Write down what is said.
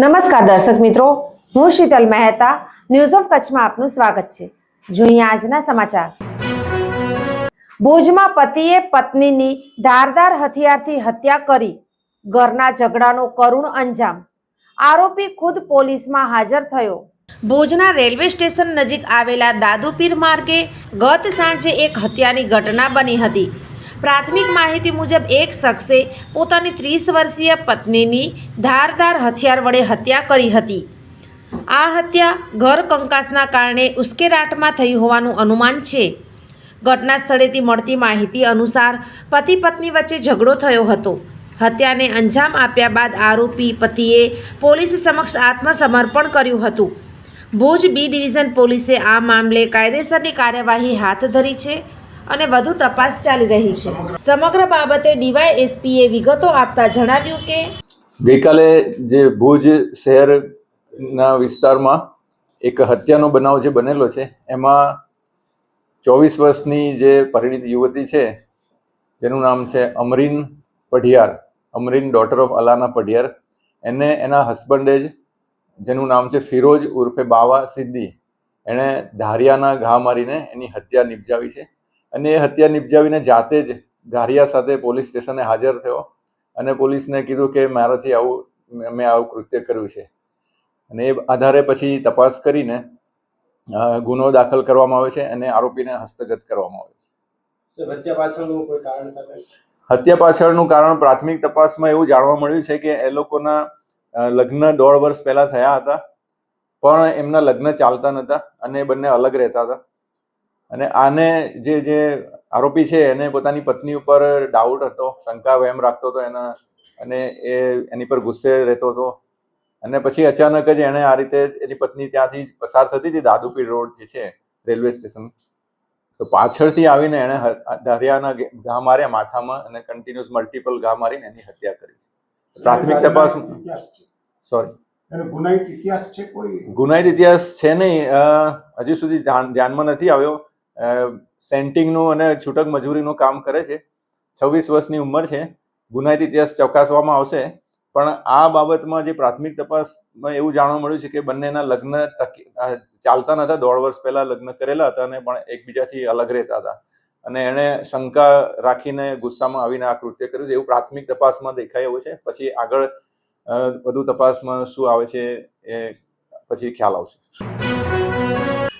નમસ્કાર દર્શક મિત્રો, હું શીતલ મહેતા ન્યૂઝ ઓફ કચ્છમાં આપનું સ્વાગત છે. જોઈએ આજના સમાચાર. ભુજમાં પતિએ પત્નીની ધારદાર હથિયારથી હત્યા કરી ઘરના ઝઘડાનો કરુણ અંજામ. આરોપી ખુદ પોલીસમાં હાજર થયો. ભુજના રેલવે સ્ટેશન નજીક આવેલા દાદુપીર માર્ગે ગત સાંજે એક હત્યાની ઘટના બની હતી. પ્રાથમિક માહિતી મુજબ એક શખ્સે પોતાની ત્રીસ વર્ષીય પત્નીની ધારધાર હથિયાર વડે હત્યા કરી હતી. આ હત્યા ઘર કંકાસના કારણે ઉશ્કેરાટમાં થઈ હોવાનું અનુમાન છે. ઘટના સ્થળેથી મળતી માહિતી અનુસાર પતિ પત્ની વચ્ચે ઝઘડો થયો હતો. હત્યાને અંજામ આપ્યા બાદ આરોપી પતિએ પોલીસ સમક્ષ આત્મસમર્પણ કર્યું હતું. ભુજ બી ડિવિઝન પોલીસે આ મામલે કાયદેસરની કાર્યવાહી હાથ ધરી છે. અને વધુ તપાસ ચાલી રહી છે. સમગ્ર બાબતે ડીવાયએસપીએ વિગતો આપતા જણાવ્યું કે ગઈકાલે જે ભુજ શહેરના વિસ્તારમાં એક હત્યાનો બનાવ જે બનેલો છે, એમાં ચોવીસ વર્ષની જે પરિણીત યુવતી છે, જેનું નામ છે અમરીન પઢિયાર, અમરીન ડોટર ઓફ અલાના પઢિયાર. એને એના હસબન્ડે જ, જેનું નામ છે ફિરોજ ઉર્ફે બાવા સિદ્દી, એણે ધારિયાના ઘા મારીને એની હત્યા નિપજાવી છે. અને એ હત્યા નિપજાવીને જાતે જ ધારિયા સાથે પોલીસ સ્ટેશને હાજર થયો અને પોલીસને કીધું કે મારાથી આવું મેં આવું કૃત્ય કર્યું છે. અને એ આધારે પછી તપાસ કરીને ગુનો દાખલ કરવામાં આવે છે અને આરોપીને હસ્તગત કરવામાં આવે છે. હત્યા પાછળનું કારણ હત્યા પાછળનું કારણ પ્રાથમિક તપાસમાં એવું જાણવા મળ્યું છે કે એ લોકોના લગ્ન દોઢ વર્ષ પહેલા થયા હતા પણ એમના લગ્ન ચાલતા નહોતા અને એ બંને અલગ રહેતા હતા. અને આને જે જે આરોપી છે એને પોતાની પત્ની ઉપર ડાઉટ હતો શંકા વહેમ રાખતો હતો એના અને એ એની પર ગુસ્સે રહેતો હતો. અને પછી અચાનક જ એણે આ રીતે એની પત્ની ત્યાંથી પસાર થતી હતી દાદુપીર રોડ જે છે રેલવે સ્ટેશન. તો પાછળથી આવીને એણે દરિયાના ઘા માર્યા માથામાં અને કન્ટિન્યુઅસ મલ્ટિપલ ઘા મારીને એની હત્યા કરી છે. પ્રાથમિક તપાસ સોરી ગુનાહિત ઇતિહાસ છે કોઈ? ગુનાહિત ઇતિહાસ છે નહીં. હજી સુધી ધ્યાનમાં નથી આવ્યો. સેન્ટિંગનું અને છૂટક મજૂરીનું કામ કરે છે. છવ્વીસ વર્ષની ઉંમર છે. ગુનાહિત ઇતિહાસ ચકાસવામાં આવશે. પણ આ બાબતમાં જે પ્રાથમિક તપાસમાં એવું જાણવા મળ્યું છે કે બંનેના લગ્ન ટકી ચાલતા નહોતા. દોઢ વર્ષ પહેલાં લગ્ન કરેલા હતા અને પણ એકબીજાથી અલગ રહેતા હતા. અને એણે શંકા રાખીને ગુસ્સામાં આવીને આ કૃત્ય કર્યું છે. એવું પ્રાથમિક તપાસમાં દેખાય એવું છે. પછી આગળ વધુ તપાસમાં શું આવે છે એ પછી ખ્યાલ આવશે.